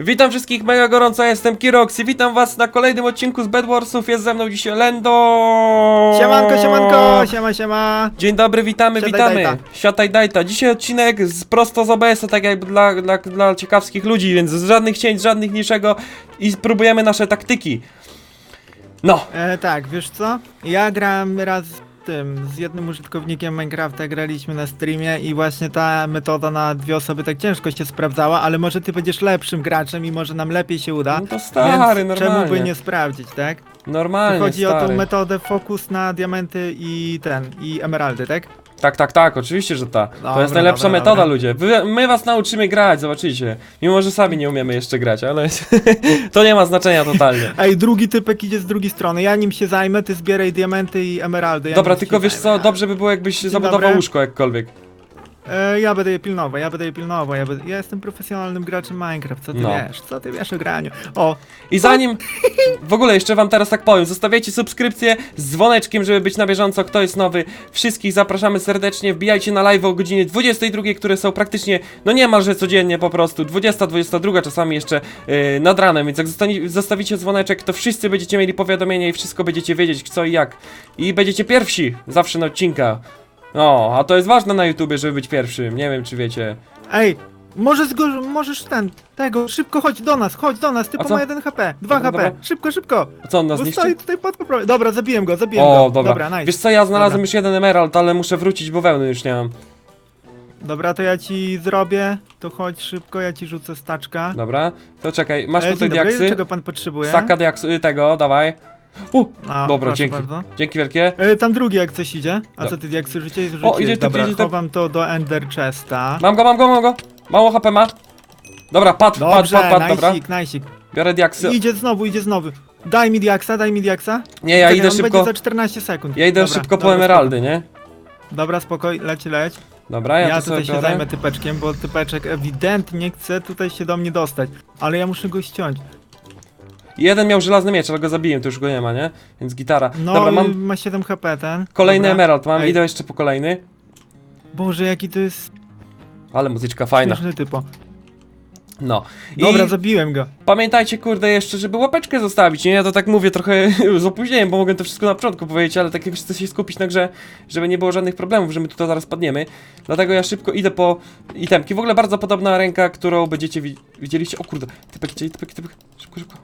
Witam wszystkich mega gorąco, jestem Kiroxy, witam was na kolejnym odcinku z Bedwarsów, jest ze mną dzisiaj Lendo! Siemanko, siemanko, siema, siema. Dzień dobry, witamy, Siadaj, witamy! dajta. Siataj dajta, dzisiaj odcinek z, prosto z OBS-a, tak jakby dla, dla, dla ciekawskich ludzi, więc z żadnych cięć, żadnych niczego i spróbujemy nasze taktyki. No, E, tak, wiesz co? Ja grałem raz tym, z jednym użytkownikiem Minecrafta, graliśmy na streamie i właśnie ta metoda na dwie osoby tak ciężko się sprawdzała, ale może ty będziesz lepszym graczem i może nam lepiej się uda. no to stary, więc czemu by normalnie, nie sprawdzić, tak? normalnie, Chodzi o tą stary. metodę fokus na diamenty i ten, i emeraldy, tak? Tak, tak, tak, oczywiście, że ta. to Dobra, jest najlepsza dobra, metoda, dobra. ludzie. Wy, my was nauczymy grać, zobaczycie. Mimo, że sami nie umiemy jeszcze grać, ale to nie ma znaczenia totalnie. Ej, drugi typek idzie z drugiej strony, ja nim się zajmę, ty zbieraj diamenty i emeraldy. Ja Dobra, nim tylko się wiesz co, zajmę. dobrze by było jakbyś zabudował dobry. łóżko jakkolwiek. E, ja będę je pilnował, ja będę je pilnował, ja, będę, ja jestem profesjonalnym graczem Minecraft, co ty No. wiesz, co ty wiesz o graniu. O, I zanim, w ogóle jeszcze wam teraz tak powiem, zostawiajcie subskrypcję z dzwoneczkiem, żeby być na bieżąco, kto jest nowy. Wszystkich zapraszamy serdecznie, wbijajcie na live o godzinie 22, które są praktycznie, no niemalże codziennie po prostu, 20, 22, czasami jeszcze yy, nad ranem, więc jak zostani, zostawicie dzwoneczek, to wszyscy będziecie mieli powiadomienia i wszystko będziecie wiedzieć co i jak. I będziecie pierwsi, zawsze na odcinka. No, a to jest ważne na YouTubie, żeby być pierwszym, nie wiem czy wiecie. ej, może możesz ten, tego, szybko chodź do nas, chodź do nas, ty A po co? ma 1 HP, 2 Dobra, HP, dobra. szybko, szybko, A co on nas bo niszczy? stoi tutaj pod poprawieniem. Dobra, zabiłem go, zabiłem O, go. dobra. nice. Wiesz co, ja znalazłem Dobra. już jeden emerald, ale muszę wrócić, bo wełny już nie mam. Dobra, to ja ci zrobię, to chodź szybko, ja ci rzucę staczka. Dobra, to czekaj, masz E, tutaj dzień dobry, diaksy? czego pan potrzebuje? Saka diaksu, y, tego, dawaj. U, A, dobra, proszę dzięki. Bardzo. dzięki wielkie. E, tam drugi jak coś idzie, a co ty jak sobie rzuciłeś? O, idzie tu, Dobra, idzie tu. chowam to do Ender Chesta. Mam go, mam go, mam go. Mało HP ma. Dobra, padł, padł, Dobrze, padł, padł, dobra. najsik, najsik. Biorę diaksy. Idzie znowu, idzie znowu. Daj mi diaksa, daj mi diaksa. Nie, ja Czekaj, idę on szybko. będzie za 14 sekund. Ja idę Dobra, szybko po dobra, emeraldy, nie? spoko. Dobra, spokoj, leć, leć. Dobra, ja, Ja, to sobie tutaj się biorę. zajmę typeczkiem, bo typeczek ewidentnie chce tutaj się do mnie dostać. Ale ja muszę go ściąć. Jeden miał żelazny miecz, ale go zabiłem, to już go nie ma, nie? Więc gitara. No, Dobra, mam... ma 7 HP ten. kolejny Dobra. emerald, mam, Ej. idę jeszcze po kolejny. Boże, jaki to jest Ale muzyczka fajna. śmieszny typo. No. Dobra, I zabiłem go. pamiętajcie, kurde, jeszcze, żeby łapeczkę zostawić, nie? Ja to tak mówię trochę z opóźnieniem, bo mogłem to wszystko na początku powiedzieć, ale tak jak chcę się skupić na grze, żeby nie było żadnych problemów, że my tutaj zaraz padniemy. Dlatego ja szybko idę po itemki. W ogóle bardzo podobna ręka, którą będziecie wi widzieliście. O kurde, typek, typek, typek, typek. Szybko, szybko.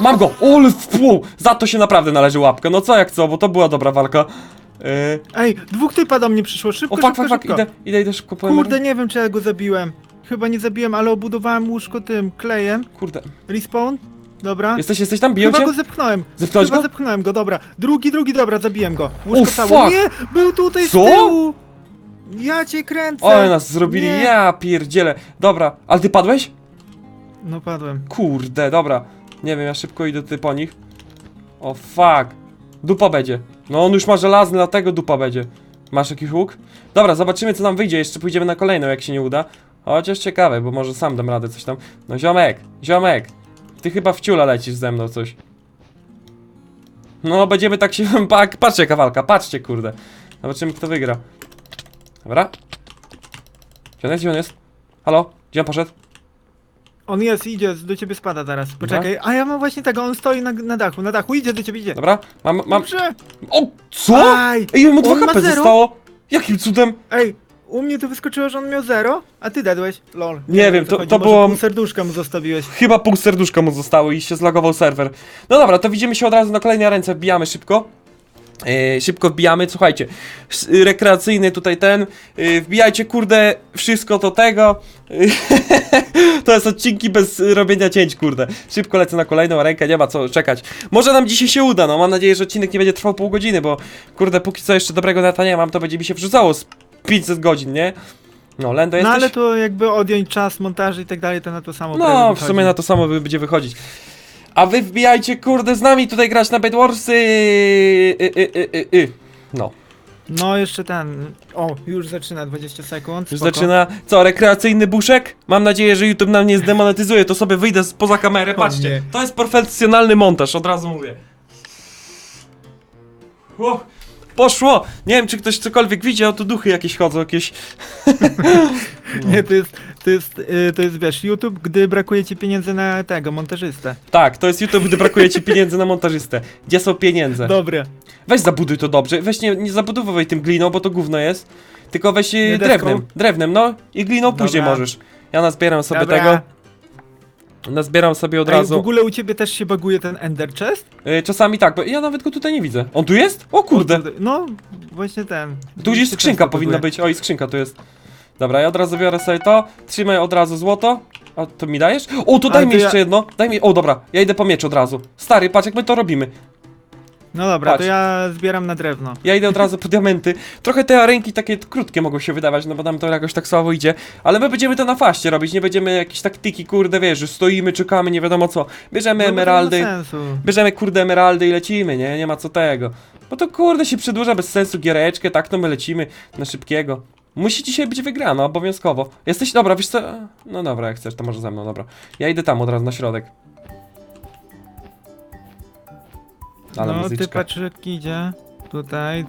Mam go! Ol, wpół! Za to się naprawdę należy łapkę. No co jak co, bo to była dobra walka. Yy... Ej, dwóch typa do mnie przyszło, szybko, O, fuck, szybko, fuck, fuck, szybko. idę, idę, idę szybko po Kurde, nie wiem czy ja go zabiłem. Chyba nie zabiłem, ale obudowałem łóżko tym klejem. Kurde. Respawn. Dobra. Jesteś, jesteś tam? Biją Chyba cię? go zepchnąłem. Zepchnąłeś Chyba go? zepchnąłem go, dobra. Drugi, drugi, dobra, zabiłem go. Łóżko O, całe. fuck! Nie, był tutaj Co? z tyłu. Ja cię kręcę. O, nas zrobili, Nie. ja pierdzielę. Dobra, ale ty padłeś? No padłem. Kurde, dobra. Nie wiem, ja szybko idę tutaj po nich. O fuck. Dupa będzie. No on już ma żelazny, dlatego dupa będzie. Masz jakiś łuk? Dobra, zobaczymy co nam wyjdzie. Jeszcze pójdziemy na kolejną, jak się nie uda. Chociaż ciekawe, bo może sam dam radę coś tam. No ziomek, ziomek. Ty chyba w ciula lecisz ze mną coś. No, będziemy tak się... Pa- Patrzcie kawalka, patrzcie kurde. Zobaczymy kto wygra. Dobra. Gdzie on jest? Gdzie on jest? Halo? Gdzie on poszedł? On jest, idzie, do ciebie spada teraz. Poczekaj, a ja mam właśnie tego, on stoi na, na dachu, na dachu, idzie do ciebie, idzie. Dobra, mam, mam... Dobrze. O, co? Aj, Ej, mu 2 on ma HP zero. zostało! Jakim cudem? Ej, u mnie to wyskoczyło, że on miał zero, a ty dadłeś. Lol. Nie wiem, o co to- chodzi, to może było- pół serduszka mu zostawiłeś. Chyba pół serduszka mu zostało i się zlagował serwer. No dobra, to widzimy się od razu na kolejnej ręce, wbijamy szybko. Yy, szybko wbijamy, słuchajcie, rekreacyjny tutaj ten, yy, wbijajcie kurde wszystko do tego, Yy, to jest odcinki bez robienia cięć kurde, szybko lecę na kolejną rękę, nie ma co czekać, może nam dzisiaj się uda, no mam nadzieję, że odcinek nie będzie trwał pół godziny, bo kurde póki co jeszcze dobrego neta nie mam, to będzie mi się wrzucało z 500 godzin, nie? No, Lendo No jesteś? ale to jakby odjąć czas montaży i tak dalej, to na to samo No, w sumie na to samo by- będzie wychodzić. A wy wbijajcie, kurde, z nami tutaj grać na Bedwarsy. Y, y, y, y, y. No, No jeszcze ten, o, już zaczyna 20 sekund. już spoko. zaczyna. Co, rekreacyjny buszek? Mam nadzieję, że YouTube nam nie zdemonetyzuje, to sobie wyjdę z- poza kamerę. Patrzcie, nie. to jest profesjonalny montaż, od razu mówię. Poszło! Nie wiem, czy ktoś cokolwiek widział, tu duchy jakieś chodzą, jakieś... Nie, to jest, to jest, y, to jest, wiesz, YouTube, gdy brakuje ci pieniędzy na tego, montażystę. Tak, to jest YouTube, gdy brakuje ci pieniędzy na montażystę. Gdzie są pieniądze? Dobre. Weź zabuduj to dobrze, weź nie, nie zabudowywaj tym gliną, bo to gówno jest. Tylko weź y, Nie deską? drewnem, drewnem, no i gliną później Dobra. możesz. Ja nazbieram sobie Dobra. tego, nazbieram sobie od Ej, razu. w ogóle u ciebie też się baguje ten Ender Chest? Y, czasami tak, bo ja nawet go tutaj nie widzę. On tu jest? O kurde! No, właśnie ten. Tu gdzieś skrzynka powinna być. O, i skrzynka tu jest. Dobra, ja od razu biorę sobie to. Trzymaj od razu złoto. A to mi dajesz? O, to daj Ale mi to ja- jeszcze jedno. Daj mi. O, dobra, ja idę po miecz od razu. Stary, patrz jak my to robimy. No dobra, Patrz. to ja zbieram na drewno. Ja idę od razu po diamenty. Trochę te ręki takie krótkie mogą się wydawać, no bo nam to jakoś tak słabo idzie. Ale my będziemy to na faście robić, nie będziemy jakieś taktyki, kurde, wiesz, że stoimy, czekamy, nie wiadomo co. Bierzemy No, bo to emeraldy. nie ma sensu. Bierzemy kurde emeraldy i lecimy, nie? Nie ma co tego. Bo to kurde się przedłuża bez sensu giereczkę, tak to my lecimy na szybkiego. Musi dzisiaj być wygrana, obowiązkowo. Jesteś, dobra, wiesz co? No dobra, jak chcesz, to może ze mną, dobra. Ja idę tam od razu na środek. Ale no, ty muzyczka. patrz jak idzie. Tutaj.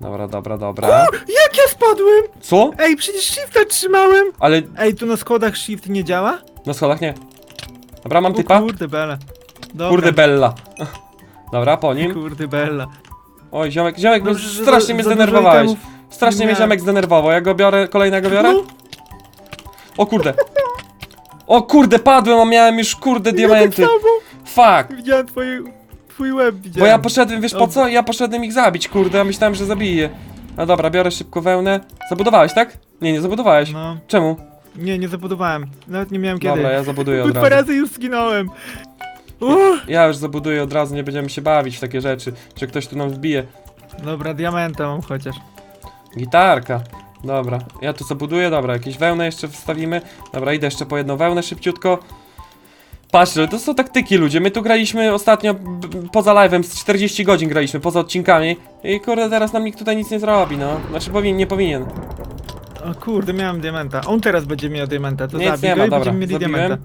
Dobra, dobra, dobra. Jak ja spadłem? Co? Ej, przecież shifta trzymałem! Ale Ej, tu na schodach shift nie działa? na schodach nie. Dobra, mam O typa. kurde bele. Dobra. Kurde Bella. Dobra, po nim. Kurde bella. Oj, ziomek, ziomek, bo Dobrze, że strasznie za- mnie za dużo zdenerwowałeś. itemów Strasznie nie mnie miałem. ziomek zdenerwował. Ja go biorę, kolejnego biorę? No, O kurde. O kurde, padłem, a miałem już kurde Ja diamenty. tak samo. Fuck. Widziałem twoje, twój łeb, widziałem. Bo ja poszedłem, wiesz po co? Ja poszedłem ich zabić, kurde, ja myślałem, że zabiję. No dobra, biorę szybko wełnę. Zabudowałeś, tak? Nie, nie zabudowałeś. No, Czemu? nie, nie zabudowałem. Nawet nie miałem kiedy. Dobra, ja zabuduję od dwa razu. razy już zginąłem. Uff. Ja już zabuduję od razu, nie będziemy się bawić w takie rzeczy, że ktoś tu nam wbije. Dobra, diamenta mam chociaż. Gitarka. Dobra, ja tu zabuduję, dobra, jakieś wełnę jeszcze wstawimy. Dobra, idę jeszcze po jedną wełnę szybciutko. Patrzcie, to są taktyki ludzie, my tu graliśmy ostatnio poza live'em, z 40 godzin graliśmy, poza odcinkami i kurde teraz nam nikt tutaj nic nie zrobi, no. Znaczy powinien, nie powinien. O kurde, miałem diamenta. On teraz będzie miał diamenta, to Nic zabij nie go ma, i dobra, będziemy mieli zabiłem. diamenta.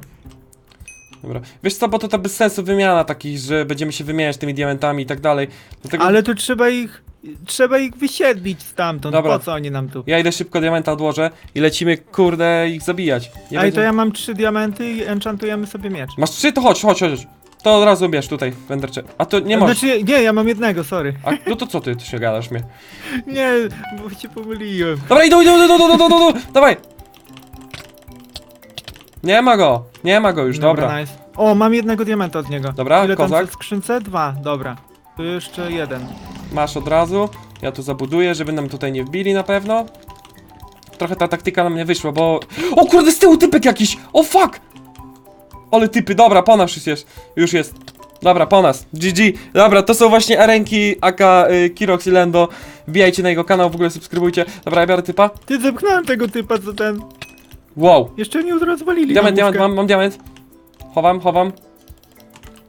Dobra, wiesz co, bo to, to bez sensu wymiana takich, że będziemy się wymieniać tymi diamentami i tak dalej. Dlatego Ale tu trzeba ich, trzeba ich wysiedlić stamtąd, Dobra. po co oni nam tu? ja idę szybko diamenta odłożę i lecimy, kurde, ich zabijać. Nie Ej, będzie- to ja mam trzy diamenty i enchantujemy sobie miecz. Masz trzy, to chodź, chodź, chodź. To od razu bierz tutaj, w Endercze. A to nie możesz. Znaczy, nie, ja mam jednego, sorry. A, no to co ty, ty się gadasz mnie? Nie, bo się pomyliłem. Dobra, idą, idą, idą, idą, idą, idą, idą, dawaj! Nie ma go, nie ma go już, dobra. nice. O, mam jednego diamenta od niego. Dobra, Ile tam kozak. w skrzynce? Dwa, dobra. Tu jeszcze jeden. Masz od razu, ja tu zabuduję, żeby nam tutaj nie wbili na pewno. Trochę ta taktyka na mnie wyszła, bo... O kurde, z tyłu typek jakiś! O fuck! Ale typy, dobra, po nas już jest, już jest. Dobra, po nas, GG. Dobra, to są właśnie arenki aka y, Kirox i Lendo. Wbijajcie na jego kanał, w ogóle subskrybujcie. Dobra, ja biorę typa. Ty zepchnąłem tego typa, co ten... Wow, Jeszcze mnie rozwalili diament, diament, mam, mam diament. Chowam, chowam.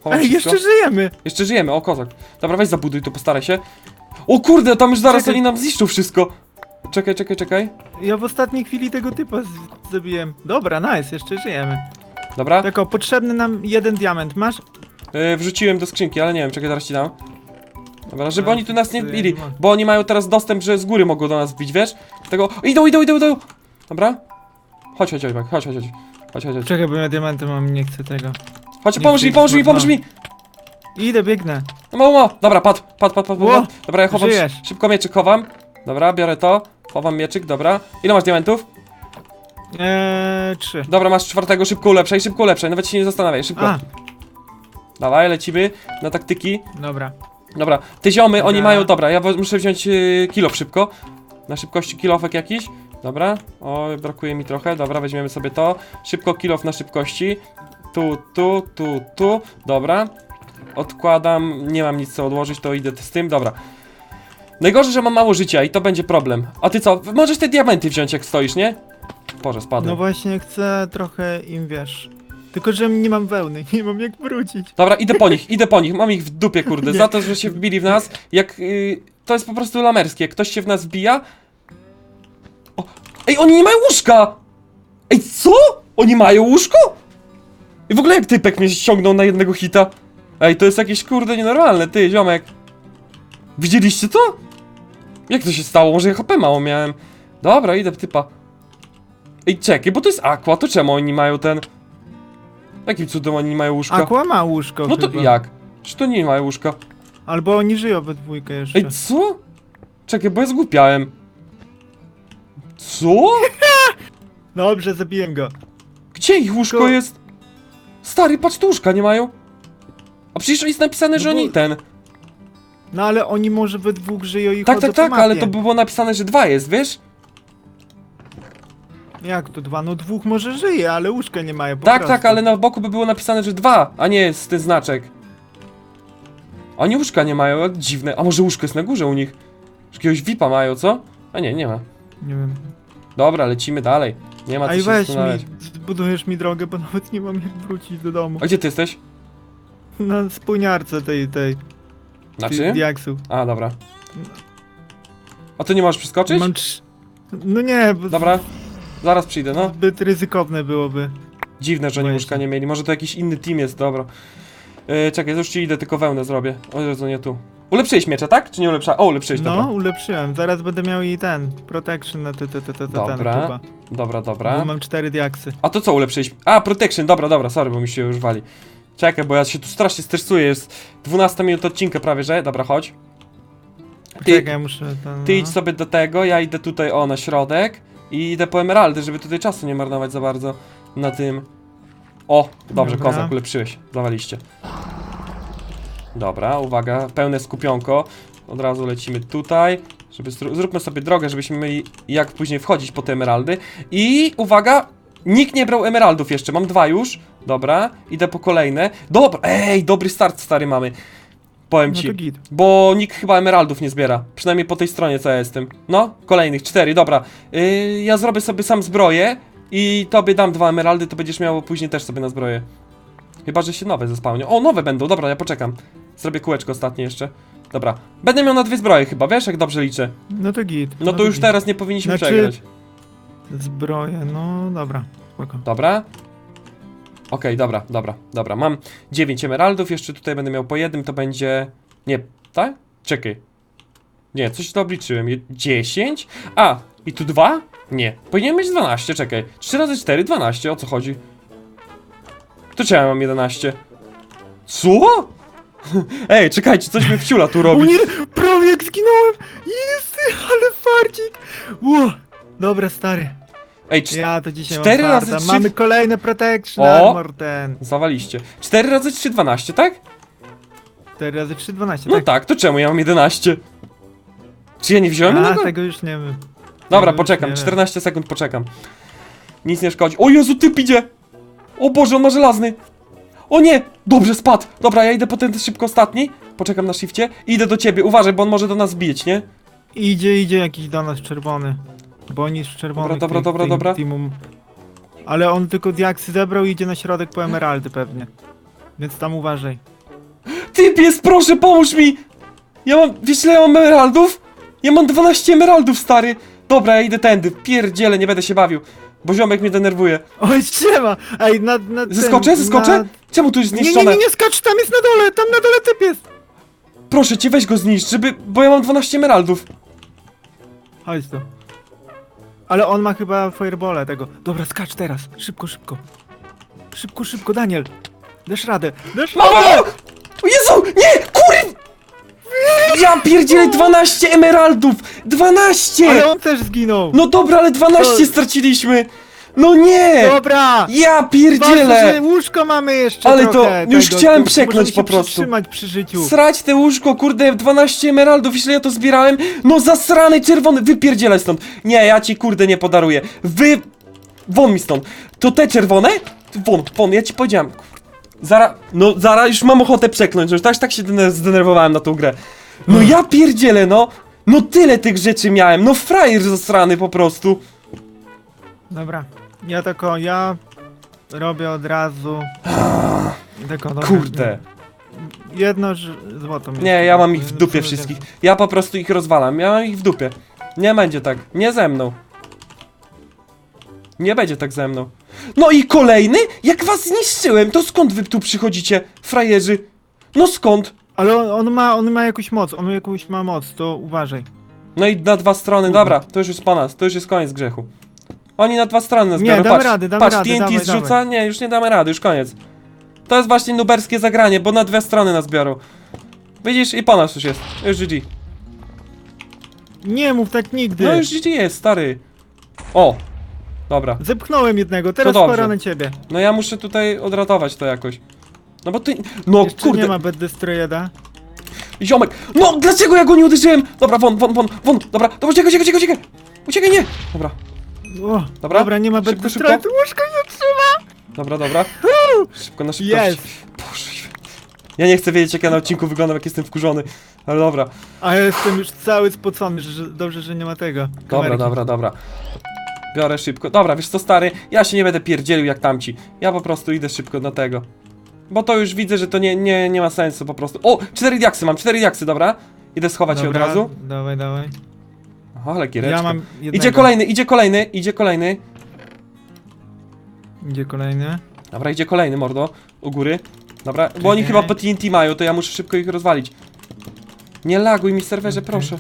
Chowam Ej, wszystko. jeszcze żyjemy! Jeszcze żyjemy, o kozak. Dobra, weź zabuduj tu, postaraj się. O kurde, tam już zaraz Czekaj. oni nam zniszczą wszystko. Czekaj, czekaj, czekaj. Ja w ostatniej chwili tego typa z- zabiłem. Dobra, nice, jeszcze żyjemy. Dobra, Tylko, potrzebny nam jeden diament, masz? yy, wrzuciłem do skrzynki, ale nie wiem, czekaj, zaraz ci dam. Dobra, żeby No, oni tu nas nie to ja wbili, nie mam. bo oni mają teraz dostęp, że z góry mogą do nas wbić, wiesz? Tego... Idą, idą, idą, idą! Dobra? Chodź, chodź, chodź, chodź, chodź, chodź. Chodź, chodź, chodź. Czekaj, bo ja diamenty mam, nie chcę tego. Chodź, pomóż mi, pomóż mi, pomóż mi! Idę, biegnę. No, mało, mało. Dobra, padł, padł, padł, padł, Ło, padł. Dobra, ja chowam, żyjesz. szybko mieczyk chowam. Dobra, biorę to. Chowam mieczyk, dobra. Ile masz diamentów? Eee, trzy. Dobra, masz czwartego, szybko ulepszaj, szybko ulepszaj, nawet się nie zastanawiaj, szybko. A, Dawaj, lecimy na taktyki. dobra. Dobra, te ziomy, oni Dobra. mają, dobra, ja muszę wziąć yy, kilof szybko. Na szybkości kilofek jakiś. Dobra, o, brakuje mi trochę, dobra, weźmiemy sobie to. Szybko kilof na szybkości. Tu, tu, tu, tu, dobra. Odkładam, nie mam nic co odłożyć, to idę z tym, dobra. Najgorzej, że mam mało życia i to będzie problem. A ty co, możesz te diamenty wziąć jak stoisz, nie? Boże, spadłem. No właśnie, chcę trochę im, wiesz... Tylko, że nie mam wełny, nie mam jak wrócić. Dobra, idę po nich, idę po nich, mam ich w dupie, kurde, Nie. za to, że się wbili w nas, jak, yy, to jest po prostu lamerskie, jak ktoś się w nas wbija... O, ej, oni nie mają łóżka! Ej, co? Oni mają łóżko? I w ogóle jak typek mnie ściągnął na jednego hita? Ej, to jest jakieś, kurde, nienormalne, ty, ziomek. Widzieliście to? Jak to się stało? Może ja HP mało miałem. Dobra, idę typa. Ej, czekaj, bo to jest aqua, to czemu oni mają ten... Jakim cudem oni mają łóżka? Aqua ma łóżko No to chyba. jak? Czy to nie mają łóżka? Albo oni żyją we dwójkę jeszcze. Ej, co? Czekaj, bo ja zgłupiałem. Co? Dobrze, zabiłem go. Gdzie ich łóżko jest? Stary, patrz, tu łóżka nie mają. A przecież jest napisane, że No bo- oni ten. No ale oni może we dwóch żyją i Tak, chodzą tak, po tak, mapie. ale to by było napisane, że dwa jest, wiesz? Jak to dwa? No dwóch może żyje, ale łóżka nie mają po tak, prostu. tak, ale na boku by było napisane, że dwa, a nie jest ten znaczek. Oni łóżka nie mają, jak dziwne. A może łóżko jest na górze u nich? Jakiegoś VIPa mają, co? A nie, nie ma. Nie wiem. Dobra, lecimy dalej. Nie ma co Ej, się weź mi, zbudujesz mi drogę, bo nawet nie mam jak wrócić do domu. A gdzie ty jesteś? Na spójniarce tej, tej, Znaczy? tych diaksów. A, dobra. A to nie możesz przeskoczyć? Mam trz... No nie, bo Dobra, zaraz przyjdę, no. zbyt ryzykowne byłoby. Dziwne, że oni łóżka nie mieli. Może to jakiś inny team jest, dobra. Yy, czekaj, już ci idę, tylko wełnę zrobię. O Jezu, nie tu. Ulepszyłeś miecza, tak? Czy nie ulepsza? O, ulepszyłeś, No, dobra. ulepszyłem. Zaraz będę miał i ten, protection na te, te, Dobra, ten chyba. Dobra, Bo dobra. mam cztery diaksy. A to co ulepszyłeś? A, protection, dobra, dobra, sorry, bo mi się już wali. Czekaj, bo ja się tu strasznie stresuję, jest 12 minut odcinka prawie, że? Dobra, chodź. Ty, Czekaj, muszę ten... ty no. idź sobie do tego, ja idę tutaj, o, na środek i idę po emeraldy, żeby tutaj czasu nie marnować za bardzo na tym. O, dobrze, Dobra. kozak, ulepszyłeś, zawaliście. Dobra, uwaga, pełne skupionko. Od razu lecimy tutaj, żeby zró- zróbmy sobie drogę, żebyśmy mieli jak później wchodzić po te emeraldy. I uwaga, nikt nie brał emeraldów jeszcze, mam dwa już. Dobra, idę po kolejne. Dobra, ej, dobry start stary mamy. Powiem No ci. git. Bo nikt chyba emeraldów nie zbiera. Przynajmniej po tej stronie, co ja jestem. No, kolejnych cztery, dobra. Yy, ja zrobię sobie sam zbroję i tobie dam dwa emeraldy, to będziesz miał później też sobie na zbroję. Chyba, że się nowe zespałnią. O, nowe będą, dobra, ja poczekam. Zrobię kółeczko ostatnie jeszcze. Dobra. Będę miał na dwie zbroje chyba, wiesz, jak dobrze liczę. No to git. No to już git. teraz nie powinniśmy Znaczy- przegrać. Zbroje, no dobra. Spoko. Dobra. Okej, dobra, dobra, dobra. Mam 9 emeraldów, jeszcze tutaj będę miał po jednym, to będzie... Nie, tak? Czekaj. Nie, coś to obliczyłem. Je- 10? A, i tu dwa? Nie. Powinien mieć 12, czekaj. 3 razy 4, 12, o co chodzi? To czemu ja mam 11? Co? Ej, czekajcie, coś mi wciula tu O robi. nie, prawie jak zginąłem! Jest, ale farcik! Ło! Dobra, stary. Ej, cz- Ja to dzisiaj cztery mam razy farta. trzy- Mamy kolejny protection O! armor ten. zawaliście. 4 razy 3, 12, tak? 4 razy 3, 12, No tak. tak, to czemu ja mam 11? Czy ja nie wziąłem A, jednego? tego już nie wiem. Dobra, Tego już poczekam, nie wiem. 14 sekund poczekam. Nic nie szkodzi. O Jezu, typ idzie! O Boże, on ma żelazny! O nie! Dobrze, spadł! Dobra, ja idę po ten szybko ostatni. Poczekam na shifcie. i Idę do ciebie, uważaj, bo on może do nas bić, nie? Idzie, idzie jakiś do nas czerwony. Bo on jest czerwony. Dobra, dobra, dobra, dobra. Ale on tylko diaksy zebrał i idzie na środek po emeraldy pewnie. Więc tam uważaj. Typ jest, proszę, pomóż mi! Ja mam, wiesz ile ja mam emeraldów? Ja mam 12 emeraldów, stary! Dobra, ja idę tędy, pierdziele, nie będę się bawił. Bo ziomek mnie denerwuje. Oj, trzyma! Ej, na, na tym, Zeskoczę, zeskoczę? Na... Czemu tu jest Nie, nie, zniszczone? nie, nie skacz, tam jest na dole, tam na dole typ jest! Proszę cię, weź go zniszcz, żeby, bo ja mam 12 emeraldów. Chodź tu. Ale on ma chyba fireballa tego. Dobra, skacz teraz. Szybko, szybko. Szybko, szybko, Daniel. Dasz radę. Dasz radę! O Jezu! Nie! Kur... Ja pierdzielę 12 emeraldów! 12! Ale on też zginął. No dobra, ale 12 To- straciliśmy! No nie! Dobra! Ja pierdzielę! że łóżko mamy jeszcze Ale to trochę już tego, chciałem możemy się po prostu. przytrzymać przy życiu. Srać te łóżko, kurde, 12 emeraldów, jeśli ja to zbierałem, no zasrany czerwony, wypierdzielaj stąd. Nie, ja ci kurde nie podaruję. Wy... Won mi stąd. To te czerwone? Won, won, ja ci powiedziałem. Zara, no zara, już mam ochotę przeknąć, już tak, tak się dener- zdenerwowałem na tą grę. No ja pierdzielę, no. No tyle tych rzeczy miałem, no frajer zasrany po prostu. Dobra. Ja tylko, ja robię od razu. Tylko, dobra, Kurde. Jedno ż- złoto. mi Nie, jeszcze ja mam ich w no dupie wszystkich. Ja po prostu ich rozwalam, ja mam ich w dupie. Nie będzie tak, nie ze mną. Nie będzie tak ze mną. No i kolejny? Jak was zniszczyłem, to skąd wy tu przychodzicie, frajerzy? No skąd? Ale on, on ma, on ma jakąś moc, on jakąś ma moc, to uważaj. No i na dwa strony, dobra, to już jest po nas, to już jest koniec grzechu. Oni na dwa strony nas Nie, biorą, damy patrz, rady, damy patrz, rady, TNT dawaj, zrzuca, dawaj. nie, już nie damy rady, już koniec. To jest właśnie nuberskie zagranie, bo na dwie strony nas biorą. Widzisz, i po nas już jest, już GG. Nie mów tak nigdy. No już GG jest, stary. O, dobra. Zepchnąłem jednego, teraz dobrze. pora na ciebie. No ja muszę tutaj odratować to jakoś. No bo ty, no Jeszcze kurde, nie ma Bad Destroyeda. ziomek, no dlaczego ja go nie uderzyłem? Dobra, won, won, won, won, dobra, dobra, uciekaj, uciekaj, uciekaj, uciekaj, nie, dobra, O, Dobra. dobra, nie ma Bad Szybko, szybko. łóżko nie trzyma! dobra, dobra, szybko na szybko. Jest! Boże, ja nie chcę wiedzieć jak ja na odcinku wyglądam, jak jestem wkurzony, ale dobra, A ja jestem już cały spocony, że, że dobrze, że nie ma tego. dobra, kamerki. dobra, dobra. Biorę szybko, dobra, wiesz co stary, ja się nie będę pierdzielił jak tamci, ja po prostu idę szybko na tego. Bo to już widzę, że to nie, nie, nie ma sensu po prostu. O, cztery diaksy mam, cztery diaksy, dobra? Idę schować się od Dobra, razu. Dawaj, dawaj. O, ale kiereczka. Ja mam jednego. Idzie kolejny, idzie kolejny, idzie kolejny. Idzie kolejny. Dobra, idzie kolejny, mordo. U góry. Dobra, bo oni chyba po TNT mają, to ja muszę szybko ich rozwalić. Nie laguj mi serwerze, proszę.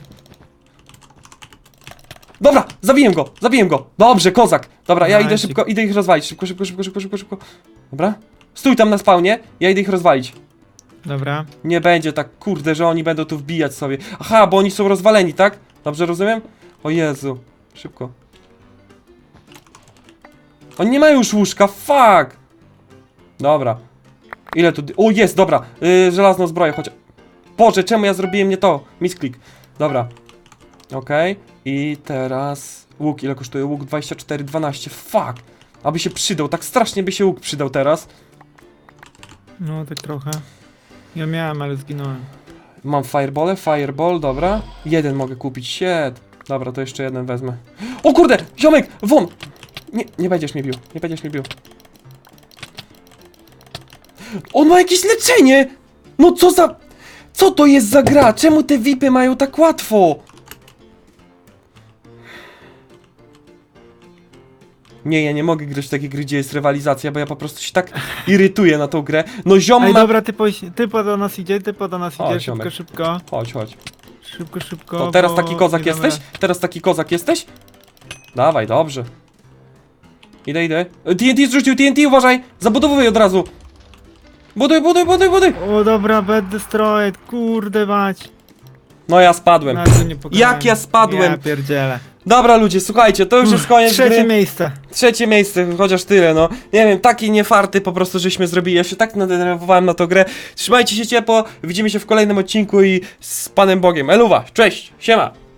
Dobra, zabiję go, zabiję go. Dobrze, kozak. Dobra, ja idę Nice. szybko, idę ich rozwalić. Szybko, szybko, szybko, szybko, szybko, szybko. Dobra. Stój tam na spawnie, ja idę ich rozwalić. Dobra. Nie będzie tak, kurde, że oni będą tu wbijać sobie. Aha, bo oni są rozwaleni, tak? Dobrze rozumiem? O Jezu. Szybko. Oni nie mają już łóżka, fuck! Dobra. Ile tu... O, jest, dobra. Yy, żelazną zbroję, chociaż... Boże, czemu ja zrobiłem nie to? Misklik. Dobra. Okej. I teraz... Łuk, ile kosztuje? Łuk 24,12. Fuck! Aby się przydał, tak strasznie by się łuk przydał teraz. No, tak trochę. Ja miałem, ale zginąłem. Mam fireball, fireball, dobra. Jeden mogę kupić, shit. Dobra, to jeszcze jeden wezmę. O kurde, ziomek, won! Nie, nie będziesz mnie bił, nie będziesz mnie bił. On ma jakieś leczenie! No co za... Co to jest za gra? Czemu te VIPy mają tak łatwo? Nie, ja nie mogę grać w takie gry, gdzie jest rywalizacja, bo ja po prostu się tak irytuję na tą grę. No ziom Ej, ma... dobra, typo, typo do nas idzie, typo do nas O, idzie, ziomek. szybko, szybko. Chodź, chodź. Szybko, szybko. To teraz bo taki kozak nie damy jesteś? Teraz taki kozak jesteś? Dawaj, dobrze. Idę, idę. E, TNT zrzucił, TNT, uważaj! Zabudowuj od razu! Buduj, buduj, buduj, buduj! O, dobra, Bad Destroyed, kurde mać. No ja spadłem. Nie pokonałem. Jak ja spadłem? Ja pierdzielę. Dobra ludzie, słuchajcie, to już jest koniec Trzecie gry. miejsce. Trzecie miejsce, chociaż tyle, no. Nie wiem, takie niefarty po prostu żeśmy zrobili. Ja się tak nadenerwowałem na tą grę. Trzymajcie się ciepło, widzimy się w kolejnym odcinku i z Panem Bogiem. Eluwa, cześć, siema!